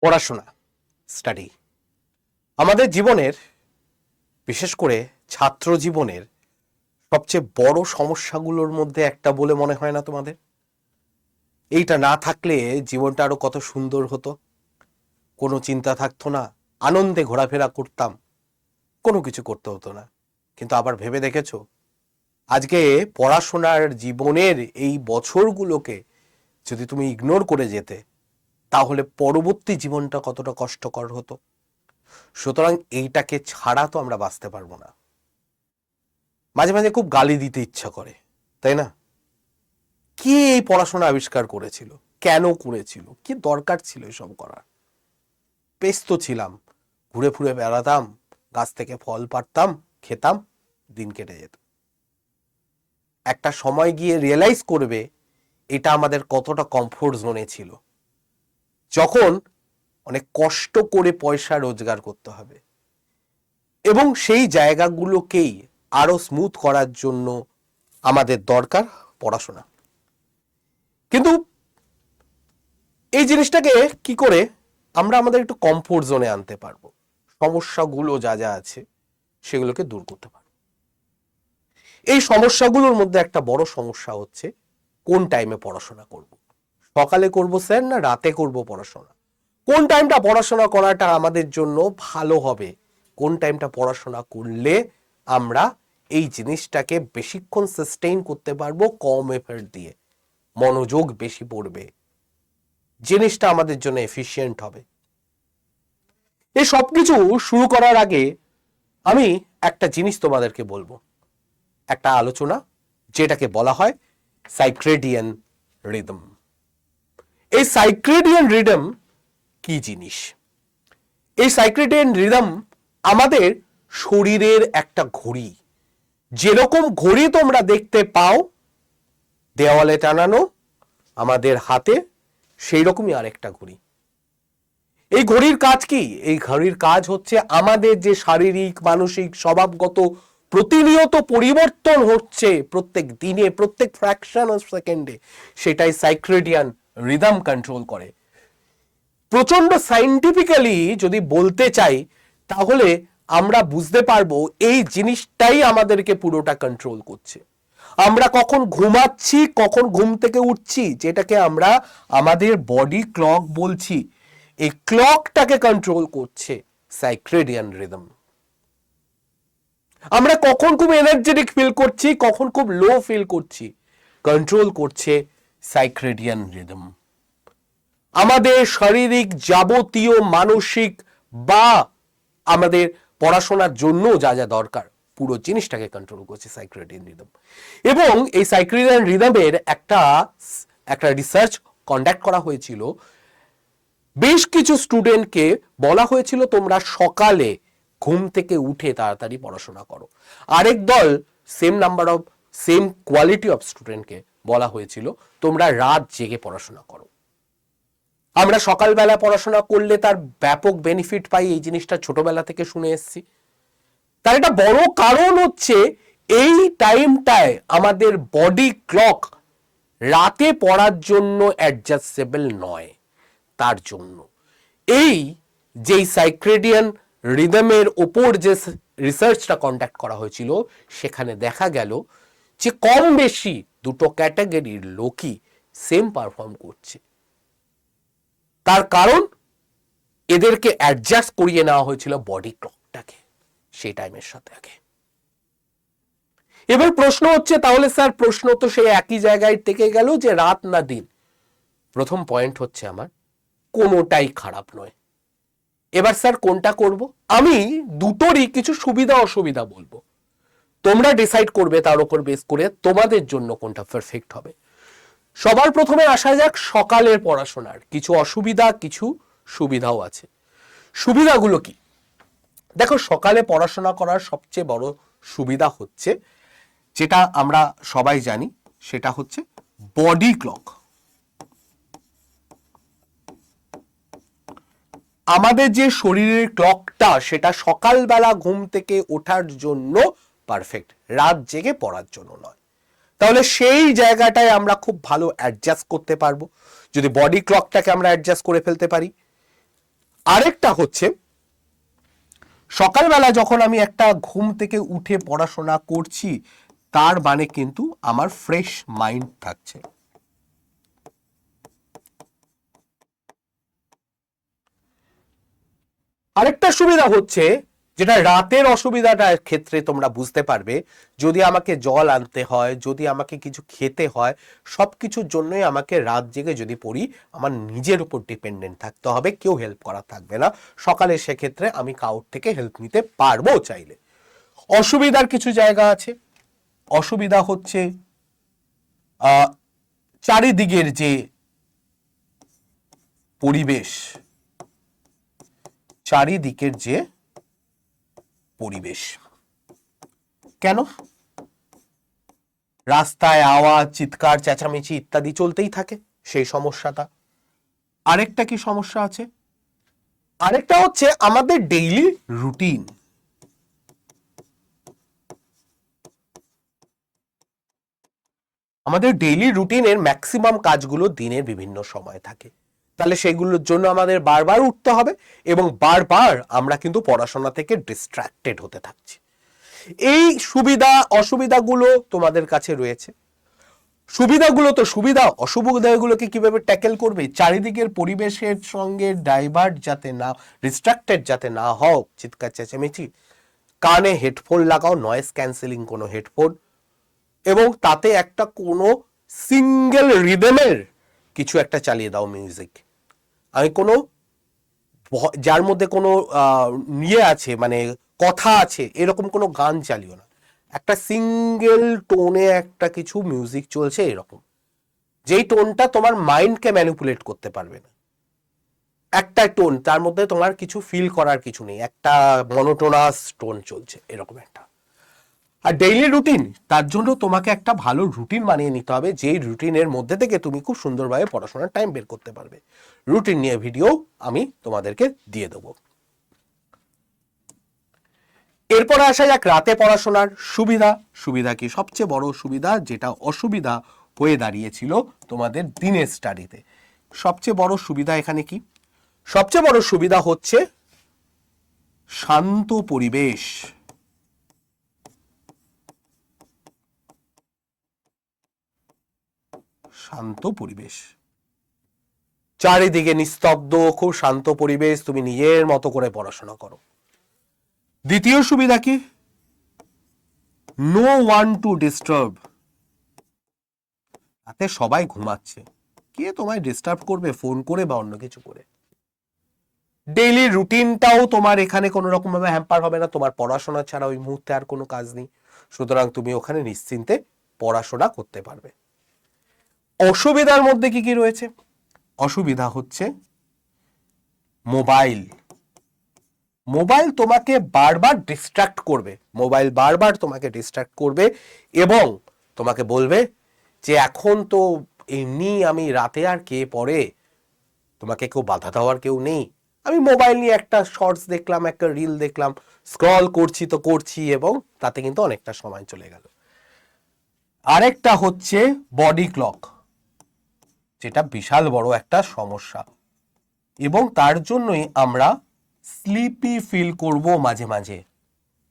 পড়াশোনা স্টাডি আমাদের জীবনের, বিশেষ করে ছাত্র জীবনের সবচেয়ে বড় সমস্যাগুলোর মধ্যে একটা বলে মনে হয় না তোমাদের? এইটা না থাকলে জীবনটা আরও কত সুন্দর হতো। কোনো চিন্তা থাকতো না, আনন্দে ঘোরাফেরা করতাম, কোনো কিছু করতে হতো না। কিন্তু আবার ভেবে দেখেছ? আজকে পড়াশোনার জীবনের এই বছরগুলোকে যদি তুমি ইগনোর করে যেতে তাহলে পরবর্তী জীবনটা কতটা কষ্টকর হতো? সুতরাং এইটাকে ছাড়া তো আমরা বাঁচতে পারব না। মাঝে মাঝে খুব গালি দিতে ইচ্ছা করে, তাই না? কে এই পড়াশোনা আবিষ্কার করেছিল? কেন করেছিল? কি দরকার ছিল এসব করার? ব্যস্ত ছিলাম, ঘুরে ফুরে বেড়াতাম, গাছ থেকে ফল পারতাম, খেতাম, দিন কেটে যেত। একটা সময় গিয়ে রিয়েলাইজ করবে, এটা আমাদের কতটা কমফোর্ট জোনে ছিল। যখন অনেক কষ্ট করে পয়সা রোজগার করতে হবে। এবং সেই জায়গাগুলোকেই আরও স্মুথ করার জন্য আমাদের দরকার পড়াশোনা। কিন্তু এই জিনিসটাকে কি করে আমরা আমাদের একটু কমফোর্ট জোনে আনতে পারব। সমস্যাগুলো যা যা আছে সেগুলোকে দূর করতে পারব। এই সমস্যাগুলোর মধ্যে একটা বড় সমস্যা হচ্ছে কোন টাইমে পড়াশোনা করব। সকালে করব স্যার না রাতে করব পড়াশোনা? কোন টাইমটা পড়াশোনা করাটা আমাদের জন্য ভালো হবে? কোন টাইমটা পড়াশোনা করলে আমরা এই জিনিসটাকে বেশিক্ষণ সাস্টেইন করতে পারব কম এফার্ট দিয়ে? মনোযোগ বেশি পড়বে। জিনিসটা আমাদের জন্য এফিশিয়েন্ট হবে। এই সবকিছু শুরু করার আগে আমি একটা জিনিস তোমাদেরকে বলব। একটা আলোচনা, যেটাকে বলা হয় সাইক্রেডিয়ান রিদম এই সাইক্রেডিয়ান রিদম কি জিনিস? এই সাইক্রেডিয়ান রিদম আমাদের শরীরের একটা ঘড়ি। যেরকম ঘড়ি তোমরা দেখতে পাও, দেওয়ালে টানানো, আমাদের হাতে সেই রকমই আরেকটা ঘড়ি। এই ঘড়ির কাজ কি? এই ঘড়ির কাজ হচ্ছে আমাদের যে শারীরিক, মানসিক, স্বভাবগত প্রতিনিয়ত পরিবর্তন হচ্ছে প্রত্যেক দিনে, প্রত্যেক ফ্র্যাকশন অফ সেকেন্ডে সেটাই সাইক্রেডিয়ান রিদম কন্ট্রোল করে। প্রচণ্ড সাইন্টিফিক্যালি যদি বলতে চাই, তাহলে আমরা বুঝতে পারব এই জিনিসটাই আমাদেরকে পুরোটা কন্ট্রোল করছে। আমরা কখন ঘুমাচ্ছি, কখন ঘুম থেকে উঠছি, যেটাকে আমরা আমাদের বডি ক্লক বলছি, এই ক্লকটাকে কন্ট্রোল করছে সাইক্রেডিয়ান রিদম আমরা কখন খুব এনার্জেটিক ফিল করছি, কখন খুব লো ফিল করছি কন্ট্রোল করছে সাইক্রেডিয়ান রিদম আমাদের শারীরিক যাবতীয়, মানসিক বা আমাদের পড়াশোনার জন্য যা যা দরকার, পুরো জিনিসটাকে কন্ট্রোল করছে সাইক্রেডিয়ান রিদম এবং এই সাইক্রেডিয়ান রিদমের একটা একটা রিসার্চ কন্ডাক্ট করা হয়েছিল। বেশ কিছু স্টুডেন্টকে বলা হয়েছিল, তোমরা সকালে ঘুম থেকে উঠে তাড়াতাড়ি পড়াশোনা করো। আরেক দল same number of same quality of স্টুডেন্টকে বলা হয়েছিল, তোমরা রাত জেগে পড়াশোনা করো। আমরা সকালবেলা পড়াশোনা করলে তার ব্যাপক বেনিফিট পাই, এই জিনিসটা ছোটবেলা থেকে শুনে এসেছি। তার একটা বড় কারণ হচ্ছে, এই টাইমটায় আমাদের বডি ক্লক রাতে পড়ার জন্য অ্যাডজাস্টেবল নয়, তার জন্য। এই যেই সাইক্রেডিয়ান রিদমের ওপর যে রিসার্চটা কন্ডাক্ট করা হয়েছিল, সেখানে দেখা গেল যে কম বেশি দুটো ক্যাটাগরির লোকই সেম পারফর্ম করছে। তার কারণ, এদেরকে অ্যাডজাস্ট করিয়ে নেওয়া হয়েছিল বডি ক্লকটাকে সেই টাইমের সাথে আগে। এবার প্রশ্ন হচ্ছে, তাহলে স্যার প্রশ্ন তো সেই একই জায়গায় থেকে গেল যে রাত না দিন। প্রথম পয়েন্ট হচ্ছে আমার, কোনোটাই খারাপ নয়। এবার স্যার কোনটা করব? আমি দুটোরই কিছু সুবিধা অসুবিধা বলব। তোমরা ডিসাইড করবে তার উপর বেস করে তোমাদের জন্য কোনটা পারফেক্ট হবে। সবার প্রথমে আসা যাক সকালের পড়াশোনার। কিছু অসুবিধা, কিছু সুবিধাও আছে। সুবিধাগুলো কি? দেখো, সকালে পড়াশোনা করার সবচেয়ে বড় সুবিধা হচ্ছে, যেটা আমরা সবাই জানি, সেটা হচ্ছে বডি ক্লক আমাদের যে শরীরের ক্লকটা সেটা সকালবেলা ঘুম থেকে ওঠার জন্য পারফেক্ট রাত জেগে পড়ার জন্য নয়। তাহলে সেই জায়গাটায় আমরা খুব ভালো অ্যাডজাস্ট করতে পারব। যদি বডি ক্লকটাকে আমরা অ্যাডজাস্ট করে ফেলতে পারি। আরেকটা হচ্ছে, সকালবেলা যখন আমি একটা ঘুম থেকে উঠে পড়াশোনা করছি, তার মানে কিন্তু আমার ফ্রেশ মাইন্ড থাকছে। আরেকটা সুবিধা হচ্ছে যেটা রাতের অসুবিধাটার ক্ষেত্রে তোমরা বুঝতে পারবে, যদি আমাকে জল আনতে হয়, যদি আমাকে কিছু খেতে হয় সব কিছুর জন্যই আমাকে রাত জেগে যদি পড়ি, আমার নিজের উপর ডিপেন্ডেন্ট থাকতে হবে, কেউ হেল্প করা থাকবে না। সকালে সেক্ষেত্রে আমি কাউর থেকে হেল্প নিতে পারব চাইলে। অসুবিধার কিছু জায়গা আছে। অসুবিধা হচ্ছে চারিদিকের যে পরিবেশ, চারিদিকের যে পরিবেশ। কেন? রাস্তায় আওয়াজ, চিৎকার, চেঁচামেচি ইত্যাদি চলতেই থাকে সেই সমস্যাটা। আরেকটা কি সমস্যা আছে? আরেকটা হচ্ছে আমাদের ডেইলি রুটিন আমাদের ডেইলি রুটিনের ম্যাক্সিমাম কাজগুলো দিনের বিভিন্ন সময় থাকে। তাহলে সেগুলোর জন্য আমাদের বারবার উঠতে হবে এবং বারবার আমরা কিন্তু পড়াশোনা থেকে ডিস্ট্র্যাক্টেড হতে থাকছি। এই সুবিধা, অসুবিধাগুলো তোমাদের কাছে রয়েছে। সুবিধাগুলো তো সুবিধা অসুবিধাগুলোকে কীভাবে ট্যাকেল করবে? চারিদিকের পরিবেশের সঙ্গে ডাইভার্ট যাতে না ডিস্ট্রাক্টেড যাতে না হও, চিৎকার চেঁচামেচি। কানে হেডফোন লাগাও নয়েজ ক্যান্সেলিং কোনো হেডফোন এবং তাতে একটা কোনো সিঙ্গেল রিদমের কিছু একটা চালিয়ে দাও মিউজিক আমি কোনো যার মধ্যে কোনো ইয়ে আছে মানে কথা আছে, এরকম কোনো গান চালিও না। একটা সিঙ্গেল টোনে একটা কিছু মিউজিক চলছে এরকম। যেই টোনটা তোমার মাইন্ডকে ম্যানিপুলেট করতে পারবে না। একটা টোন, তার মধ্যে তোমার কিছু ফিল করার কিছু নেই। একটা মনোটোনাস টোন চলছে, এরকম একটা। আর ডেইলি রুটিন তার জন্য তোমাকে একটা ভালো রুটিন বানিয়ে নিতে হবে, যেই রুটিনের মধ্যে থেকে তুমি খুব সুন্দরভাবে পড়াশোনার টাইম বের করতে পারবে। রুটিন নিয়ে ভিডিও আমি তোমাদেরকে দিয়ে দেবো। এরপরে আসা যাক রাতে পড়াশোনার সুবিধা। সুবিধা কি? সবচেয়ে বড় সুবিধা যেটা অসুবিধা হয়ে দাঁড়িয়েছিল তোমাদের দিনের স্টাডিতে সবচেয়ে বড় সুবিধা এখানে কি? সবচেয়ে বড় সুবিধা হচ্ছে শান্ত পরিবেশ। শান্ত পরিবেশ। চারিদিকে নিস্তব্ধ খুব শান্ত পরিবেশ, তুমি নিজের মতো করে পড়াশোনা করো। দ্বিতীয় সুবিধা কি? নো ওয়ান টু ডিস্টার্ব রাতে সবাই ঘুমাচ্ছে। কে তোমায় ডিস্টার্ব করবে ফোন করে বা অন্য কিছু করে? ডেইলি রুটিনটাও তোমার এখানে কোনো রকম ভাবে হ্যাম্পার হবে না, তোমার পড়াশোনা ছাড়া ওই মুহূর্তে আর কোনো কাজ নেই। সুতরাং তুমি ওখানে নিশ্চিন্তে পড়াশোনা করতে পারবে। অসুবিধার মধ্যে কি কি রয়েছে? অসুবিধা হচ্ছে মোবাইল। মোবাইল তোমাকে বারবার ডিস্ট্রাক্ট করবে। মোবাইল বারবার তোমাকে ডিস্ট্রাক্ট করবে এবং তোমাকে বলবে যে, এখন তো এমনি আমি রাতে আর কে পড়ে? তোমাকে কেউ বাধা দেওয়ার কেউ নেই। আমি মোবাইল নিয়ে একটা শর্টস দেখলাম, একটা রিল দেখলাম স্ক্রল করছি তো করছি এবং তাতে কিন্তু অনেকটা সময় চলে গেল। আরেকটা হচ্ছে বডি ক্লক যেটা বিশাল বড় একটা সমস্যা। এবং তার জন্যই আমরা স্লিপি ফিল করব মাঝে মাঝে।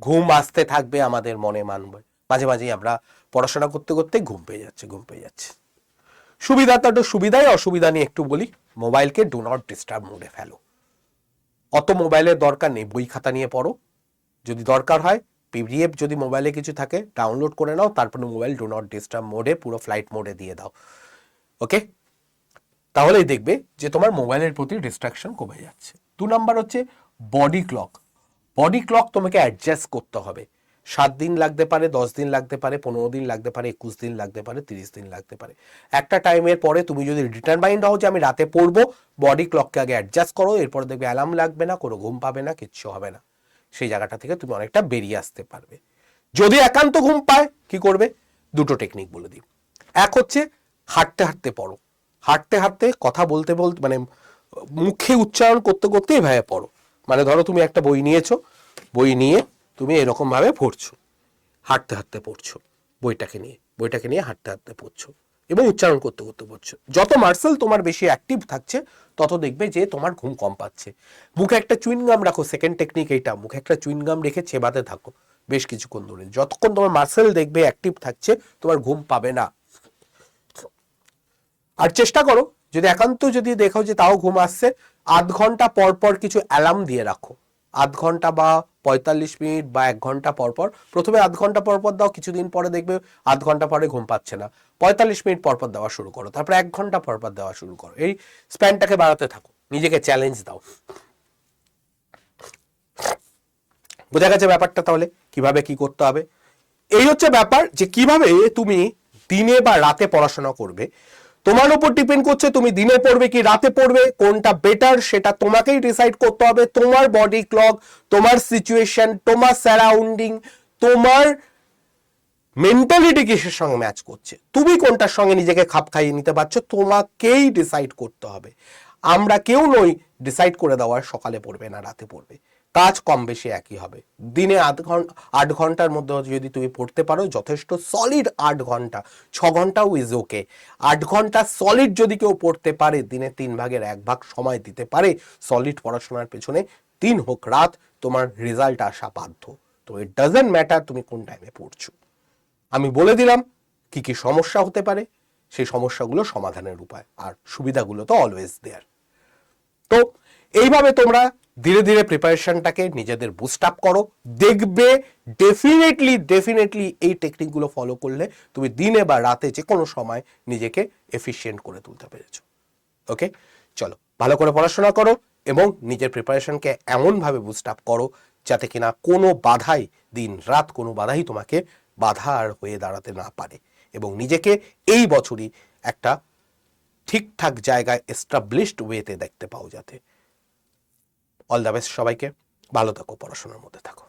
ঘুম আসতে থাকবে আমাদের মনে মানবে। মাঝে মাঝেই আমরা পড়াশোনা করতে করতে ঘুম পেয়ে যাচ্ছে, ঘুম পেয়ে যাচ্ছে। সুবিধা তো একটু সুবিধাই, অসুবিধা নিয়ে একটু বলি, মোবাইলকে ডো নট ডিস্টার্ব মোডে ফেলো। অত মোবাইলের দরকার নেই, বই খাতা নিয়ে পড়ো। যদি দরকার হয়, পিডিএফ যদি মোবাইলে কিছু থাকে ডাউনলোড করে নাও, তারপরে মোবাইল ডো নট ডিস্টার্ব মোডে পুরো ফ্লাইট মোডে দিয়ে দাও। ওকে তাহলেই দেখবে যে তোমার মোবাইলের প্রতি ডিস্ট্রাকশন কমে যাচ্ছে। দু নাম্বার হচ্ছে বডি ক্লক বডি ক্লক তোমাকে অ্যাডজাস্ট করতে হবে। সাত দিন লাগতে পারে, দশ দিন লাগতে পারে, পনেরো দিন লাগতে পারে, একুশ দিন লাগতে পারে, তিরিশ দিন লাগতে পারে। একটা টাইমের পরে তুমি যদি রিটার্ন মাইন্ড হও যে আমি রাতে পড়ব বডি ক্লককে আগে অ্যাডজাস্ট করো, এরপর দেখবে অ্যালার্ম লাগবে না, কোনো ঘুম পাবে না, কিচ্ছু হবে না। সেই জায়গাটা থেকে তুমি অনেকটা বেরিয়ে আসতে পারবে। যদি একান্ত ঘুম পায়, কি করবে? দুটো টেকনিক বলে দিই। এক হচ্ছে হাঁটতে হাঁটতে পড়ো। হাঁটতে হাঁটতে, কথা বলতে বলতে মানে মুখে উচ্চারণ করতে করতে এভাবে পড়ো। মানে ধরো তুমি একটা বই নিয়েছো, বই নিয়ে তুমি এরকম ভাবে পড়ছো, হাঁটতে হাঁটতে পড়ছো বইটাকে নিয়ে বইটাকে নিয়ে হাঁটতে হাঁটতে পড়ছো এবং উচ্চারণ করতে করতে পড়ছো। যত মার্সেল তোমার বেশি অ্যাক্টিভ থাকছে, তত দেখবে যে তোমার ঘুম কম পাচ্ছে। মুখে একটা চুইনগাম রাখো সেকেন্ড টেকনিক এইটা। মুখে একটা চুইনগাম রেখে চেবাতে থাকো, বেশ কিছুক্ষণ ধরে। যতক্ষণ তোমার মার্সেল দেখবে অ্যাক্টিভ থাকছে, তোমার ঘুম পাবে না। আর চেষ্টা করো, যদি একান্ত যদি দেখো যে তাও ঘুম আসছে, আধ ঘণ্টা পর পর কিছু অ্যালার্ম দিয়ে রাখো। আধ ঘণ্টা বা পঁয়তাল্লিশ মিনিট বা এক ঘণ্টা পর পর। প্রথমে আধ ঘণ্টা পর পর দাও, কিছুদিন পরে দেখবে আধ ঘণ্টা পরে ঘুম পাচ্ছে না। পঁয়তাল্লিশ মিনিট পর পর দেওয়া শুরু করো, তারপরে এক ঘণ্টা পর পর দেওয়া শুরু করো। এই স্প্যানটাকে বাড়াতে থাকো, নিজেকে চ্যালেঞ্জ দাও। বোঝা গেছে ব্যাপারটা তাহলে? কীভাবে কি করতে হবে? এই হচ্ছে ব্যাপার যে কীভাবে তুমি দিনে বা রাতে পড়াশোনা করবে। তোমার উপর ডিপেন্ড করছে তুমি দিনে পড়বে কি রাতে পড়বে, কোনটা বেটার সেটা তোমাকেই ডিসাইড করতে হবে। তোমার বডি ক্লক তোমার সিচুয়েশন তোমার সারাউন্ডিং তোমার মেন্টালিটি কিসের সঙ্গে ম্যাচ করছে। তুমি কোনটার সঙ্গে নিজেকে খাপ খাইয়ে নিতে পারছ, তোমাকেই ডিসাইড করতে হবে। আমরা কেউ নই ডিসাইড করে দেওয়ার সকালে পড়বে না, রাতে পড়বে। কাজ কম বেশি একই হবে। দিনে আধ ঘণ্টা আট ঘণ্টার মধ্যে যদি তুমি পড়তে পারো, যথেষ্ট সলিড আট ঘণ্টা। ছ ঘন্টাও ইজ ওকে আট ঘণ্টা সলিড যদি কেউ পড়তে পারে, দিনে তিন ভাগের এক ভাগ সময় দিতে পারে সলিড পড়াশোনার পেছনে দিন হোক রাত তোমার রেজাল্ট আসা বাধ্য। তো ইট ডাজেন্ট ম্যাটার তুমি কোন টাইমে পড়ছো। আমি বলে দিলাম, কি কি সমস্যা হতে পারে, সেই সমস্যাগুলো সমাধানের উপায়। আর সুবিধাগুলো তো অলওয়েজ দেয়ার তো এইভাবে তোমরা ধীরে ধীরে প্রিপারেশনটাকে নিজেদের বুস্ট আপ করো। দেখবে ডেফিনেটলি ডেফিনেটলি এই টেকনিকগুলো ফলো করলে তুমি দিনে বা রাতে যে কোনো সময় নিজেকে এফিসিয়েন্ট করে তুলতে পেরেছ। ওকে চলো, ভালো করে পড়াশোনা করো এবং নিজের প্রিপারেশনকে এমনভাবে বুস্ট আপ করো যাতে কিনা কোনো বাধাই দিন রাত কোনো বাধাই তোমাকে বাধা আর হয়ে দাঁড়াতে না পারে এবং নিজেকে এই বছরই একটা ঠিকঠাক জায়গায় এস্টাবলিশড ওয়েতে দেখতে পাও যাতে অল দ্য বেস্ট সবাইকে। ভালো থাকো পড়াশোনার মধ্যে থাকো।